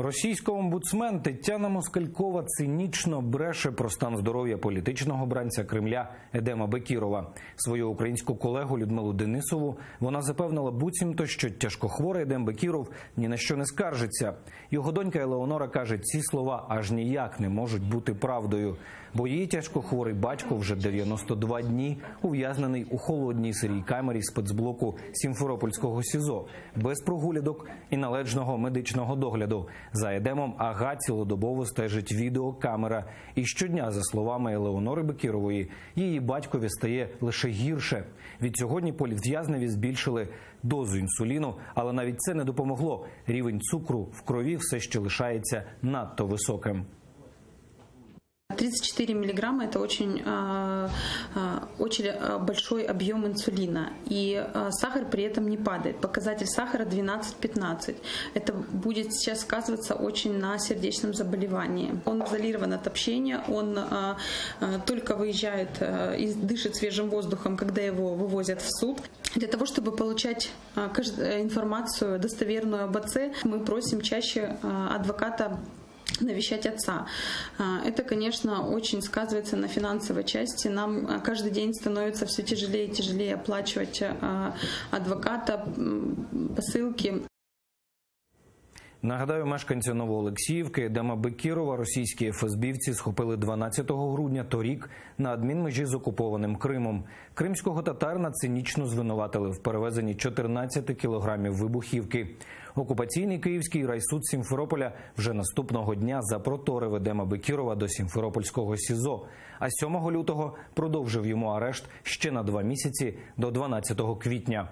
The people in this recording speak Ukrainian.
Російська омбудсмен Тетяна Москалькова цинічно бреше про стан здоров'я політичного бранця Кремля Едема Бекірова. Свою українську колегу Людмилу Денисову вона запевнила буцімто, що тяжкохворий Едем Бекіров ні на що не скаржиться. Його донька Елеонора каже, ці слова аж ніяк не можуть бути правдою, бо її тяжкохворий батько вже 92 дні ув'язнений у холодній сирій камері спецблоку Сімферопольського СІЗО без прогулядок і належного медичного догляду. За Едемом ага цілодобово стежить відеокамера. І щодня, за словами Елеонори Бекірової, її батькові стає лише гірше. Від сьогодні політв'язневі збільшили дозу інсуліну, але навіть це не допомогло. Рівень цукру в крові все ще лишається надто високим. 34 миллиграмма – это очень, э, э, очень э, большой объем инсулина. И сахар при этом не падает. Показатель сахара 12-15. Это будет сейчас сказываться очень на сердечном заболевании. Он изолирован от общения, он только выезжает и дышит свежим воздухом, когда его вывозят в суд. Для того, чтобы получать э, информацию достоверную об отце, мы просим чаще адвоката навещать отца. А, Это, конечно, очень сказывается на финансовой части. Нам а, каждый день становится все тяжелее и тяжелее оплачивать а, адвоката, посылки. Нагадаю, мешканця Новоолексіївки Едема Бекірова російські ФСБівці схопили 12 грудня торік на адмінмежі з окупованим Кримом. Кримського татарина цинічно звинуватили в перевезенні 14 кілограмів вибухівки. Окупаційний київський райсуд Сімферополя вже наступного дня запроторив Едема Бекірова до Сімферопольського СІЗО. А 7 лютого продовжив йому арешт ще на два місяці до 12 квітня.